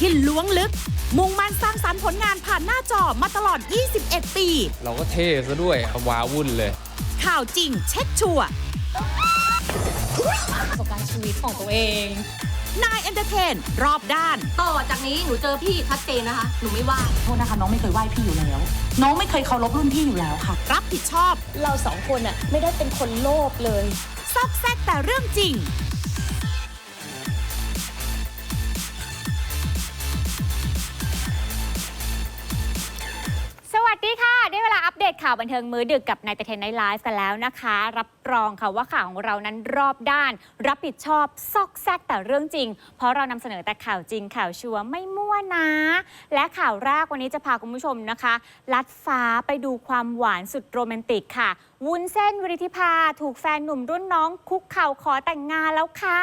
ที่ล้วงลึก มุ่งมั่นสร้างสรรค์ผลงานผ่านหน้าจอมาตลอด 21 ปี เราก็เท่ซะด้วยวาวุ่นเลย ข่าวจริงเช็คชัวร์ประสบการณ์ชีวิตของตัวเอง นายเอนเตอร์เทน รอบด้าน ต่อจากนี้หนูเจอพี่ชัดเจนนะคะ หนูไม่ว่าโทษนะคะน้องไม่เคยไหว้พี่อยู่แล้ว น้องไม่เคยเคารพรุ่นพี่อยู่แล้วค่ะ รับผิดชอบ เราสองคนอะไม่ได้เป็นคนโลภเลย ซอกแซกแต่เรื่องจริง ตข่าวบันเทิงมือดึกกับนายเตเทนไนท์ไลฟ์กันแล้วนะคะ รับรองค่ะว่าข่าวของเรานั้นรอบด้าน รับผิดชอบซอกแซกแต่เรื่องจริง เพราะเรานำเสนอแต่ข่าวจริงข่าวชัวร์ไม่มั่วนะ และข่าวแรกวันนี้จะพาคุณผู้ชมนะคะ ลัดฟ้าไปดูความหวานสุดโรแมนติกค่ะ วุ้นเส้นวิริธิภาถูกแฟนหนุ่มรุ่นน้องคุกเข่าขอแต่งงานแล้วค่ะ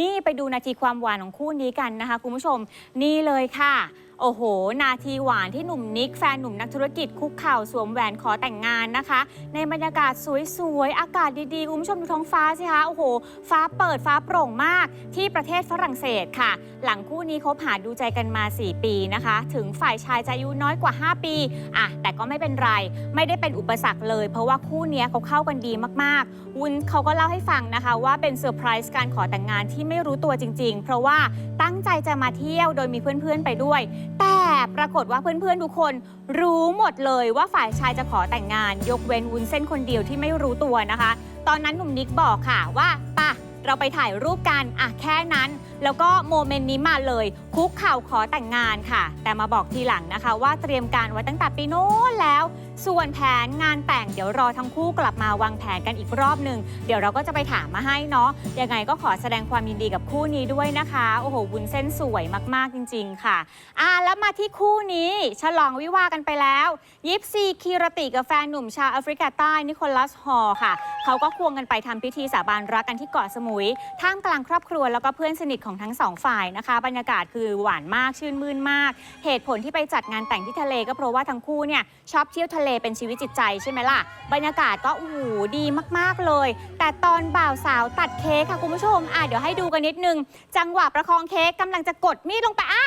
นี่ไปดูนาทีความหวานของคู่นี้กันนะคะ คุณผู้ชม นี่เลยค่ะ โอ้โห นาทีหวานที่หนุ่มนิกแฟนหนุ่มนักธุรกิจคุกเข่าสวมแหวนขอแต่งงานนะคะ ในบรรยากาศสวยๆ อากาศดีๆ คุณผู้ชมดูท้องฟ้าสิคะ โอ้โห ฟ้าเปิดฟ้าโปร่งมากที่ประเทศฝรั่งเศสค่ะ หลังคู่นี้คบหาดูใจกันมา 4 ปีนะคะ ถึงฝ่ายชายจะอายุน้อยกว่า 5 ปีอะแต่ก็ไม่เป็นไร ไม่ได้เป็นอุปสรรคเลย เพราะว่าคู่นี้เขาเข้ากันดีมากๆ วุ้นเขาก็เล่าให้ฟังนะคะว่าเป็นเซอร์ไพรส์การขอแต่งงานที่ไม่รู้ตัวจริง ๆ เพราะว่าตั้งใจจะมาเที่ยวโดยมีเพื่อนๆไปด้วยแต่ปรากฏว่าเพื่อนๆทุกคนรู้หมดเลยว่าฝ่ายชายจะขอแต่งงาน ยกเว้นวุ้นเส้นคนเดียวที่ไม่รู้ตัวนะคะ ตอนนั้นหนุ่มนิกบอกค่ะว่าปะเราไปถ่ายรูปกันอะแค่นั้น แล้วก็โมเมนต์นี้มาเลย คุกเข่าขอแต่งงานค่ะ แต่มาบอกทีหลังนะคะ ว่าเตรียมการไว้ตั้งแต่ปีโน้นแล้ว ส่วนแผนงานแต่งเดี๋ยวรอทั้งคู่กลับมาวางแผนกันอีกรอบหนึ่งเดี๋ยวเราก็จะไปถามมาให้เนาะยังไงก็ขอแสดงความยินดีกับคู่นี้ด้วยนะคะโอ้โหวุ้นเส้นสวยมากๆจริง ๆ ค่ะอ่าแล้วมาที่คู่นี้ฉลองวิวากันไปแล้วยิปซีคีรติกับแฟนหนุ่มชาวแอฟริกาใต้นิโคลัสฮอค่ะเขาก็ควงกันไปทำพิธีสาบานรักกันที่เกาะสมุยท่ามกลางครอบครัวแล้วก็เพื่อนสนิทของทั้งสองฝ่ายนะคะ บรรยากาศคือหวานมากชื่นมื่นมาก เหตุผลที่ไปจัดงานแต่งที่ทะเลก็เพราะว่าทั้งคู่เนี่ยชอบเที่ยวทะเลเป็นชีวิตจิตใจใช่ไหมล่ะ บรรยากาศก็โอ้โหดีมากๆเลย แต่ตอนบ่าวสาวตัดเค้กค่ะคุณผู้ชมอะเดี๋ยวให้ดูกันนิดนึง จังหวะประคองเค้กกำลังจะกดมีดลงไปอะ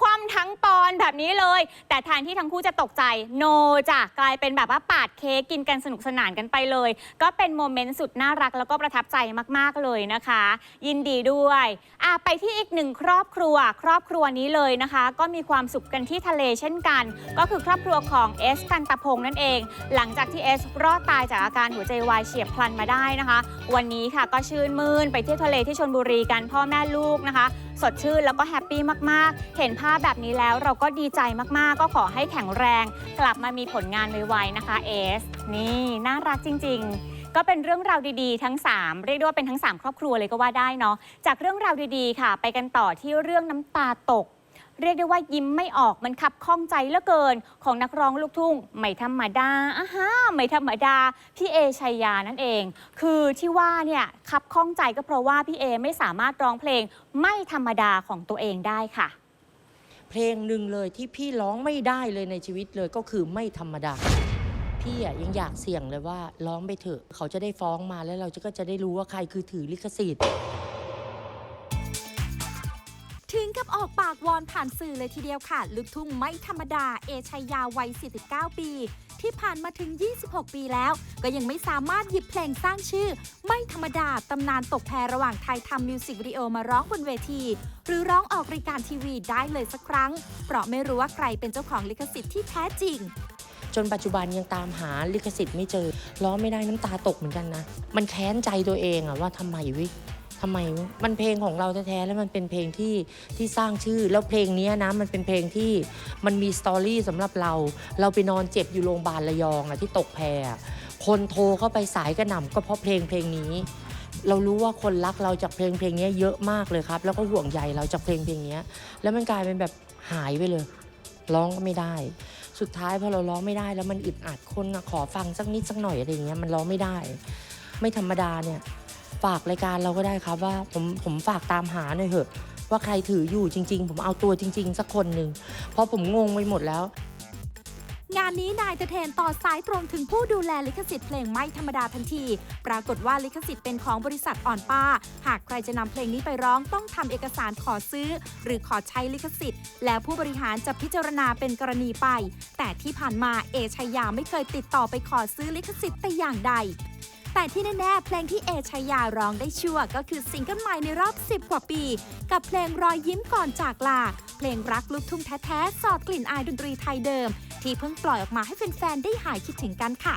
คว่ำทั้งปอนแบบนี้เลย แต่แทนที่ทั้งคู่จะตกใจโนจ้ะกลายเป็นแบบว่าปาดเค้กกินกันสนุกสนานกันไปเลย ก็เป็นโมเมนต์สุดน่ารักแล้วก็ประทับใจมากๆเลยนะคะ ยินดีด้วยอะไปที่อีกหนึ่งครอบครัว ครอบครัวนี้เลยนะคะ ก็มีความสุขกันที่ทะเลเช่นกัน ก็คือครอบครัวของเอสกันตะพงนั่นเอง หลังจากที่เอสรอดตายจากอาการหัวใจวายเฉียบพลันมาได้นะคะ วันนี้ค่ะก็ชื่นมื่นไปเที่ยวทะเลที่ชนบุรีกันพ่อแม่ลูกนะคะ สดชื่นแล้วก็แฮปปี้มากๆ เห็นภาพแบบนี้แล้วเราก็ดีใจมากๆ ก็ขอให้แข็งแรง กลับมามีผลงานไวๆนะคะเอสนี่น่ารักจริง ๆก็เป็นเรื่องราวดีๆ ทั้ง 3 เรียกได้ว่าเป็นทั้ง 3 ครอบครัวเลยก็ว่าได้เนาะจากเรื่องราวดีๆ ค่ะ ไปกันต่อที่เรื่องน้ำตาตก เรียกได้ว่ายิ้มไม่ออกมันขับข้องใจเหลือเกิน ของนักร้องลูกทุ่งไม่ธรรมดาอะฮะไม่ธรรมดา พี่เอชัยยานั่นเอง คือที่ว่าเนี่ยขับข้องใจก็เพราะว่าพี่เอไม่สามารถร้องเพลงไม่ธรรมดาของตัวเองได้ค่ะ เพลงหนึ่งเลยที่พี่ร้องไม่ได้เลยในชีวิตเลยก็คือไม่ธรรมดา พี่อะยังอยากเสี่ยงเลยว่าร้องไปเถอะ เขาจะได้ฟ้องมาแล้วเราก็จะได้รู้ว่าใครคือถือลิขสิทธิ์ ถึงกับออกปากวอนผ่านสื่อเลยทีเดียวค่ะลูกทุ่งไม่ธรรมดา เอชัยยาวัย 49 ปี ที่ผ่านมาถึง 26 ปีแล้ว ก็ยังไม่สามารถหยิบเพลงสร้างชื่อ ไม่ธรรมดา ตำนานตกแพรระหว่างไทยทำมิวสิกวิดีโอมาร้องบนเวที หรือร้องออกรายการทีวีได้เลยสักครั้ง เพราะไม่รู้ว่าใครเป็นเจ้าของลิขสิทธิ์ที่แท้จริงจนปัจจุบันยังตามหาลิขสิทธิ์ไม่เจอร้องไม่ได้น้ำตาตกเหมือนกันนะ มันแค้นใจตัวเองอะว่าทำไมวิ ทำไมวะมันเพลงของเราแท้ๆแล้วมันเป็นเพลงที่ที่สร้างชื่อ แล้วเพลงเนี้ยนะมันเป็นเพลงที่มันมีสตอรี่สำหรับเรา เราไปนอนเจ็บอยู่โรงพยาบาลระยองอะที่ตกแพอะคนโทรเข้าไปสายกระหน่ำก็เพราะเพลงเพลงนี้ เรารู้ว่าคนรักเราจากเพลงเพลงนี้เยอะมากเลยครับ แล้วก็ห่วงใยเราจากเพลงเพลงนี้แล้วมันกลายเป็นแบบหายไปเลย ร้องก็ไม่ได้ สุดท้ายพอเราร้องไม่ได้ แล้วมันอึดอัดคนน่ะขอฟังสักนิดสักหน่อยอะไรอย่างเงี้ยมันร้องไม่ได้ ไม่ธรรมดาเนี่ย ฝากรายการเราก็ได้ครับว่าผมผมฝากตามหาหน่อยเถอะ ว่าใครถืออยู่จริง ๆ ผมเอาตัวจริง ๆ สักคนหนึ่งเพราะผมงงไปหมดแล้ว งานนี้นายเตเทนต่อสายตรงถึงผู้ดูแลลิขสิทธิ์เพลงไม่ธรรมดาทันที ปรากฏว่าลิขสิทธิ์เป็นของบริษัทอ่อนป้า หากใครจะนำเพลงนี้ไปร้องต้องทำเอกสารขอซื้อ หรือขอใช้ลิขสิทธิ์ แล้วผู้บริหารจะพิจารณาเป็นกรณีไป แต่ที่ผ่านมาเอชัยยาไม่เคยติดต่อไปขอซื้อลิขสิทธิ์แต่อย่างใด แต่ที่แน่ๆ เพลงที่เอชายาร้องได้ชั่วก็คือซิงเกิลใหม่ในรอบ 10 กว่าปี กับเพลงรอยยิ้มก่อนจากลา เพลงรักลูกทุ่งแท้ๆ สอดกลิ่นอายดนตรีไทยเดิม ที่เพิ่งปล่อยออกมาให้แฟนๆ ได้หายคิดถึงกันค่ะ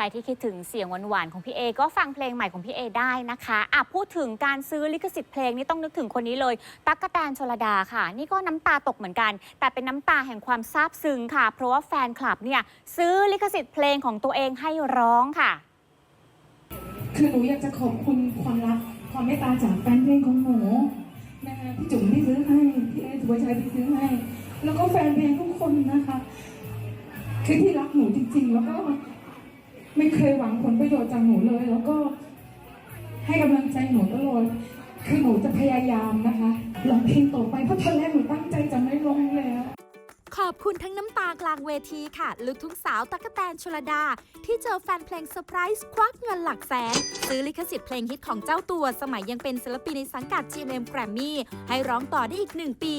รที่คิดถึงเสียงหวานๆของพี่เอ ก็ฟังเพลงใหม่ของพี่เอได้นะคะอะพูดถึงการซื้อลิขสิทธิ์เพลงนี่ต้องนึกถึงคนนี้เลย ตั๊กกะแตนชลดาค่ะ นี่ก็น้ำตาตกเหมือนกัน แต่เป็นน้ำตาแห่งความซาบซึ้งค่ะ เพราะว่าแฟนคลับเนี่ยซื้อลิขสิทธิ์เพลงของตัวเองให้ร้องค่ะ คือหนูอยากจะขอบคุณความรักความเมตตาจากแฟนเพลงของหนูนะคะพี่จุ๋มที่ซื้อให้พี่เอสุภาชัยที่ซื้อให้ แล้วก็แฟนเพลงทุกคนนะคะ คือที่รักหนูจริงๆ แล้วก็ ไม่เคยหวังผลประโยชน์จากหนูเลย แล้วก็ให้กำลังใจหนูตลอดคือหนูจะพยายามนะคะร้องเพลงต่อไปเพราะตอนแรกหนูตั้งใจจะไม่ร้องแล้ว ขอบคุณทั้งน้ำตากลางเวทีค่ะ ลูกทุ่งสาวตั๊กะแตนชลดา ที่เจอแฟนเพลงเซอร์ไพรส์ควักเงินหลักแสน ซื้อลิขสิทธิ์เพลงฮิตของเจ้าตัวสมัยยังเป็นศิลปินในสังกัด GMM Grammy ให้ร้องต่อได้อีกหนึ่งปี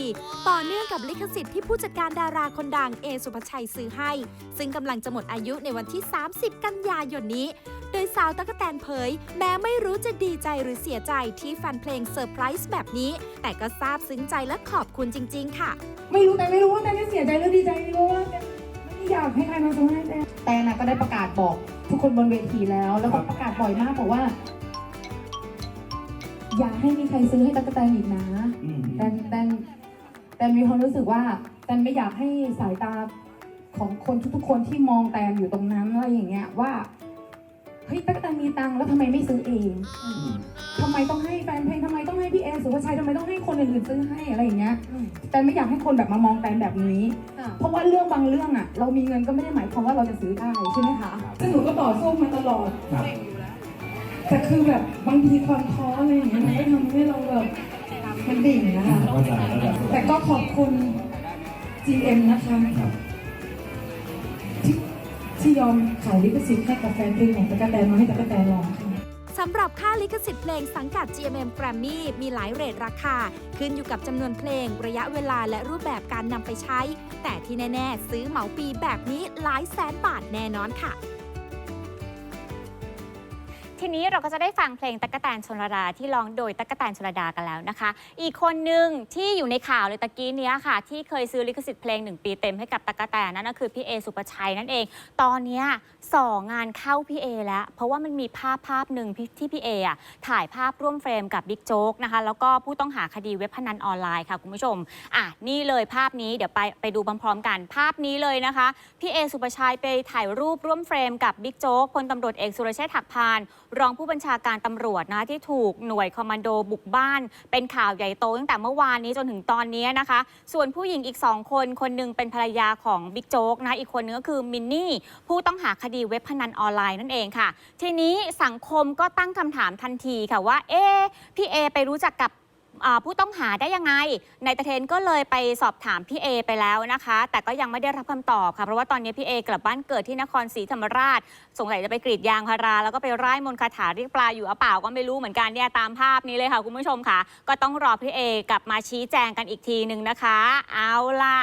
ต่อเนื่องกับลิขสิทธิ์ที่ผู้จัดการดาราคนดังเอสุภชัยซื้อให้ ซึ่งกำลังจะหมดอายุในวันที่ 30 กันยายนนี้ โดยสาวตั๊กกะแตนเผย แม้ไม่รู้จะดีใจหรือเสียใจที่แฟนเพลงเซอร์ไพรส์แบบนี้ แต่ก็ซาบซึ้งใจและขอบคุณจริง ๆ ค่ะ ไม่รู้แต่ไม่รู้ว่าแต่จะเสียใจหรือดีใจไม่รู้ว่าแต่ไม่อยากให้ใครมาซื้อให้แต่แต่นะก็ได้ประกาศบอกทุกคนบนเวทีแล้ว แล้วก็ประกาศบ่อยมากบอกว่า อย่าให้มีใครซื้อให้ตั๊กแตนอีกนะแต่แต่แต่มีความรู้สึกว่าแต่ไม่อยากให้สายตาของคนทุกๆคนที่มองแตนอยู่ตรงนั้นอะไรอย่างเงี้ยว่า เฮ้ยตั๊กแตนมีตังค์แล้วทำไมไม่ซื้อเองทำไมต้องให้แฟนเพลงทำไมต้องให้พี่เอสุภาชัยทำไมต้องให้คนอื่นๆซื้อให้อะไรอย่างเงี้ย แต่ไม่อยากให้คนแบบมามองแตนแบบนี้เพราะว่าเรื่องบางเรื่องอะเรามีเงินก็ไม่ได้หมายความว่าเราจะซื้อได้ใช่ไหมคะซึ่งหนูก็ต่อสู้มาตลอดแต่คือแบบบางทีความท้ออะไรอย่างเงี้ยมันก็ทำให้เราแบบมันดิ่งนะคะแต่ก็ขอบคุณ GM นะคะที่ ที่ยอมขายลิขสิทธิ์ให้กับแฟนเพลงของตะกะแตนมาให้ตะกะแตนร้องค่ะ สำหรับค่าลิขสิทธิ์เพลงสังกัด GMM Grammy มีหลายเรทราคา ขึ้นอยู่กับจำนวนเพลง ระยะเวลาและรูปแบบการนำไปใช้ แต่ที่แน่ ๆ ซื้อเหมาปีแบบนี้หลายแสนบาทแน่นอนค่ะ ทีนี้เราก็จะได้ฟังเพลงตั๊กแตนชนระดาที่ร้องโดยตั๊กแตนชนระดากันแล้วนะคะ อีกคนหนึ่งที่อยู่ในข่าวเลยตะกี้เนี้ยค่ะ ที่เคยซื้อลิขสิทธิ์เพลงหนึ่งปีเต็มให้กับตั๊กแตนนั่นก็คือพี่เอสุปชัยนั่นเอง ตอนเนี้ยสองงานเข้าพี่เอแล้ว เพราะว่ามันมีภาพภาพหนึ่งที่พี่เออะถ่ายภาพร่วมเฟรมกับบิ๊กโจ๊กนะคะแล้วก็ผู้ต้องหาคดีเว็บพนันออนไลน์ค่ะคุณผู้ชมอะนี่เลยภาพนี้เดี๋ยวไปไปดูพร้อมๆกันภาพนี้เลยนะคะพี่เอสุปชัยไปถ่ายรูปร่วมเฟรมกับบิ๊กโจ๊กพลตำรวจเอกสุรเชษฐ์หักพานรองผู้บัญชาการตำรวจนะที่ถูกหน่วยคอมมานโดบุกบ้าน เป็นข่าวใหญ่โตตั้งแต่เมื่อวานนี้จนถึงตอนนี้นะคะ ส่วนผู้หญิงอีก 2 คน คนหนึงเป็นภรรยาของบิ๊กโจ๊กนะอีกคนนึงก็คือมินนี่ผู้ต้องหาคดีเว็บพนันออนไลน์นั่นเองค่ะ ทีนี้สังคมก็ตั้งคำถามทันทีค่ะว่าเอ๊พี่เอไปรู้จักกับ ผู้ต้องหาได้ยังไงนายตะเทนก็เลยไปสอบถามพี่เอไปแล้วนะคะ แต่ก็ยังไม่ได้รับคำตอบค่ะ เพราะว่าตอนนี้พี่เอกลับบ้านเกิดที่นครศรีธรรมราช สงสัยจะไปกรีดยางพารา แล้วก็ไปไร้มนคาถาเรียกปลาอยู่หรือเปล่าก็ไม่รู้เหมือนกันเนี่ยตามภาพนี้เลยค่ะคุณผู้ชมค่ะ ก็ต้องรอพี่เอกลับมาชี้แจงกันอีกทีหนึ่งนะคะ เอาล่ะ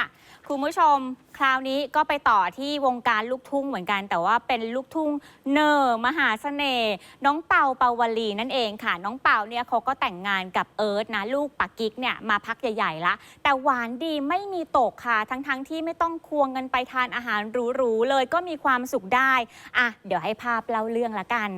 คุณผู้ชม คราวนี้ก็ไปต่อที่วงการลูกทุ่งเหมือนกัน แต่ว่าเป็นลูกทุ่งเนอร์มหาเสน่ห์น้องเปาเปาวลีนั่นเองค่ะ น้องเปาเนี่ยเขาก็แต่งงานกับเอิร์ธนะ ลูกปักกิ๊กเนี่ยมาพักใหญ่ๆละ แต่หวานดีไม่มีตกค่ะ ทั้งๆที่ไม่ต้องควงกันไปทานอาหารหรูๆเลยก็มีความสุขได้ อะ เดี๋ยวให้ภาพเล่าเรื่องละกัน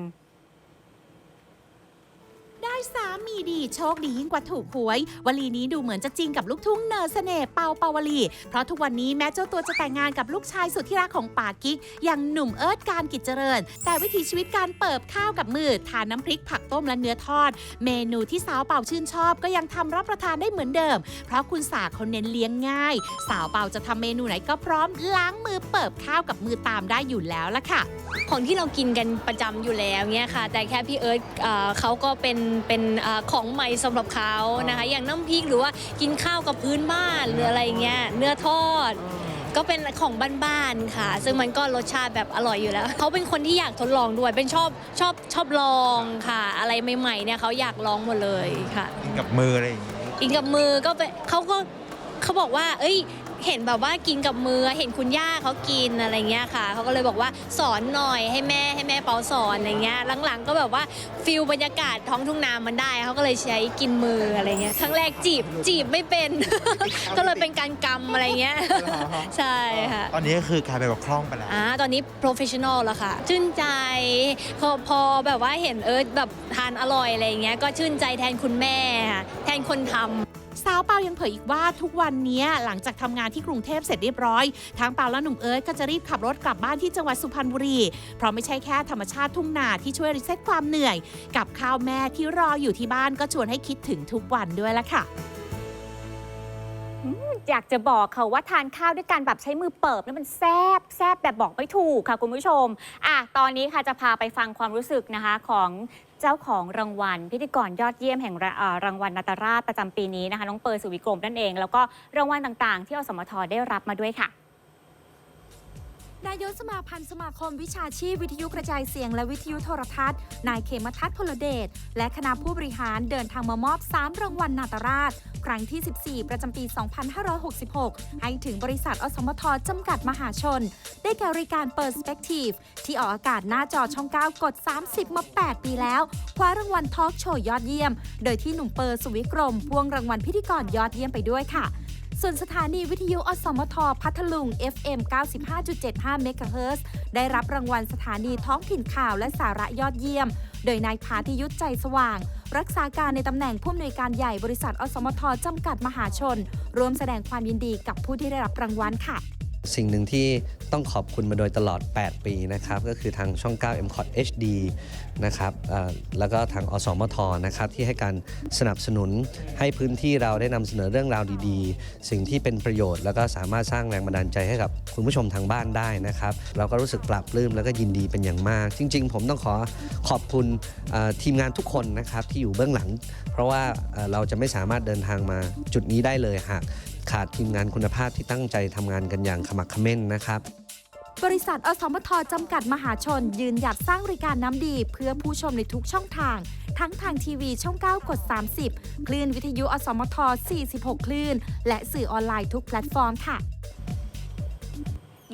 ได้สามีดีโชคดียิ่งกว่าถูกหวย วลีนี้ดูเหมือนจะจริงกับลูกทุ่งเนอร์เสน่ห์เปาเปาวลี เพราะทุกวันนี้แม้เจ้าตัวจะแต่งงานกับลูกชายสุดที่รักของป่ากิ๊ก อย่างหนุ่มเอิร์ธการกิจเจริญ แต่วิถีชีวิตการเปิบข้าวกับมือทานน้ำพริกผักต้มและเนื้อทอด เมนูที่สาวเป่าชื่นชอบ ก็ยังทำรับประทานได้เหมือนเดิม เพราะคุณสาเขาเน้นเลี้ยงง่าย สาวเป่าจะทำเมนูไหนก็พร้อมล้างมือเปิบข้าวกับมือตามได้อยู่แล้วละค่ะ ของที่เรากินกันประจำอยู่แล้วเนี่ยค่ะ แต่แค่พี่เอิร์ธเอ่อเขาก็เป็นเป็นเอ่อของใหม่สำหรับเขานะคะ อย่างน้ำพริกหรือว่ากินข้าวกับพื้นบ้านหรืออะไรเงี้ยเนื้อทอดก็ก็เป็นของบ้านๆค่ะ ซึ่งมันก็รสชาติแบบอร่อยอยู่แล้วเขาเป็นคนที่อยากทดลองด้วยเป็นชอบชอบชอบลองค่ะ อะไรใหม่ๆเนี่ยเขาอยากลองหมดเลยค่ะกินกับมืออะไรอย่างงี้กินกับมือก็เป็นเขาก็เขาบอกว่า เอ้ย เห็นแบบว่ากินกับมือเห็นคุณย่าเขากินอะไรเงี้ยค่ะเขาก็เลยบอกว่าสอนหน่อยให้แม่ให้แม่เปาสอนอะไรเงี้ยหลังๆ ก็แบบว่าฟิลบรรยากาศท้องทุ่งนามันได้เขาก็เลยใช้กินมืออะไรเงี้ยครั้งแรกจีบจีบไม่เป็น ก็เลยเป็นการกำอะไรเงี้ยใช่ค่ะตอนนี้ก็คือกลายเป็นแบบคล่องไปแล้วอ่าตอนนี้ professional แล้วค่ะ ชื่นใจพอพอแบบว่าเห็นเออแบบทานอร่อยอะไรเงี้ยก็ชื่นใจแทนคุณแม่ค่ะแทนคนทำ สาวเปายังเผยอีกว่าทุกวันนี้หลังจากทำงานที่กรุงเทพเสร็จเรียบร้อยทั้งเปาและหนุ่มเอิร์ธก็จะรีบขับรถกลับบ้านที่จังหวัดสุพรรณบุรี เพราะไม่ใช่แค่ธรรมชาติทุ่งนาที่ช่วยรีเซ็ตความเหนื่อย กับข้าวแม่ที่รออยู่ที่บ้านก็ชวนให้คิดถึงทุกวันด้วยละค่ะอยากจะบอกค่ะว่าทานข้าวด้วยการแบบใช้มือเปิบนี่มันแซบแซบแบบบอกไม่ถูกค่ะคุณผู้ชมอะตอนนี้ค่ะจะพาไปฟังความรู้สึกนะคะของ เจ้าของรางวัล พิธีกรยอดเยี่ยมแห่งราเอ่อรางวัลนาตราชประจำปีนี้นะคะน้องเปิร์สุวิกรมนั่นเอง แล้วก็รางวัลต่างๆ ที่อสมทได้รับมาด้วยค่ะ นายกสมาพันธ์สมาคมวิชาชีพวิทยุกระจายเสียงและวิทยุโทรทัศน์ นายเขมทัศน์พลเดช และคณะผู้บริหารเดินทางมามอบ 3 รางวัลนาตราช ครั้งที่ 14 ประจำปี 2566 ให้ถึงบริษัทอสมทจำกัดมหาชน ได้แก่รายการ Perspective ที่ออกอากาศหน้าจอช่อง 9 กด 30 มา 8 ปีแล้ว คว้ารางวัลทอล์กโชว์ยอดเยี่ยม โดยที่หนุ่มเปอร์สุวิกรมพ่วงรางวัลพิธีกรยอดเยี่ยมไปด้วยค่ะ ส่วนสถานีวิทยุอสมทพัทลุง FM 95.75เมกะเฮิรตได้รับรางวัลสถานีท้องถิ่นข่าวและสาระยอดเยี่ยม โดยนายพาธิยุทธใจสว่าง รักษาการในตำแหน่งผู้อำนวยการใหญ่บริษัทอสมทจำกัดมหาชน ร่วมแสดงความยินดีกับผู้ที่ได้รับรางวัลค่ะ สิ่งหนึ่งที่ต้องขอบคุณมาโดยตลอด 8 ปีนะครับ ก็คือทางช่อง 9 m c o t HD นะครับแล้วก็ทางอสมทนะครับ ที่ให้การสนับสนุนให้พื้นที่เราได้นำเสนอเรื่องราวดีๆ สิ่งที่เป็นประโยชน์ แล้วก็สามารถสร้างแรงบันดาลใจให้กับคุณผู้ชมทางบ้านได้นะครับ เราก็รู้สึกปรับปลื้มแล้วก็ยินดีเป็นอย่างมาก จริง ๆ ผมต้องขอขอบคุณทีมงานทุกคนนะครับที่อยู่เบื้องหลัง เพราะว่าเราจะไม่สามารถเดินทางมาจุดนี้ได้เลยหาก ขาดทีมงานคุณภาพที่ตั้งใจทำงานกันอย่างขมักเขม้นนะครับบริษัทอสมทจำกัดมหาชน ยืนหยัดสร้างบริการน้ำดีเพื่อผู้ชมในทุกช่องทาง ทั้งทางทีวีช่อง 9 กด 30 คลื่นวิทยุอสมท 46 คลื่น และสื่อออนไลน์ทุกแพลตฟอร์มค่ะ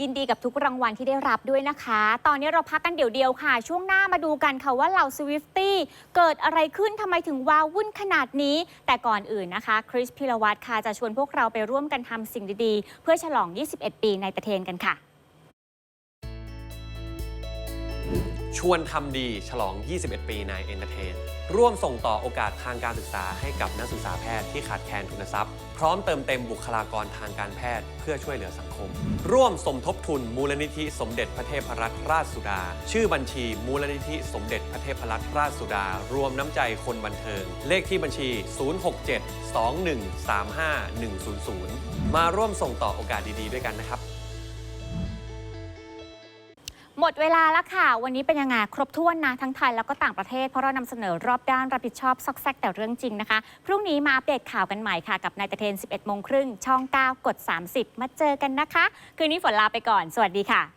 ยินดีกับทุกรางวัลที่ได้รับด้วยนะคะ ตอนนี้เราพักกันเดี๋ยวเดียวค่ะ ช่วงหน้ามาดูกันค่ะว่าเหล่าสวิฟตี้เกิดอะไรขึ้นทำไมถึงว้าวุ่นขนาดนี้ แต่ก่อนอื่นนะคะ คริสพิรวัตรค่ะจะชวนพวกเราไปร่วมกันทำสิ่งดีๆ เพื่อฉลอง 21 ปีในประเทศกันค่ะ ชวนทำดีฉลอง 21 ปีในเอนเตอร์เทน ร่วมส่งต่อโอกาสทางการศึกษาให้กับนักศึกษาแพทย์ที่ขาดแคลนทุนทรัพย์ พร้อมเติมเต็มบุคลากรทางการแพทย์เพื่อช่วยเหลือสังคม ร่วมสมทบทุนมูลนิธิสมเด็จพระเทพรัตนราชสุดา ชื่อบัญชีมูลนิธิสมเด็จพระเทพรัตนราชสุดา รวมน้ำใจคนบันเทิง เลขที่บัญชี 067-2135-100 มาร่วมส่งต่อโอกาสดีๆ ด้วยกันนะครับ หมดเวลาแล้วค่ะ วันนี้เป็นยังไงครบถ้วนนะ ทั้งไทยแล้วก็ต่างประเทศ เพราะเรานำเสนอรอบด้านรับผิดชอบซอกแซกแต่เรื่องจริงนะคะ พรุ่งนี้มาอัปเดตข่าวกันใหม่ค่ะ กับนายตะเทน 11 โมงครึ่งช่อง 9 กด 30 มาเจอกันนะคะ คืนนี้ฝนลาไปก่อน สวัสดีค่ะ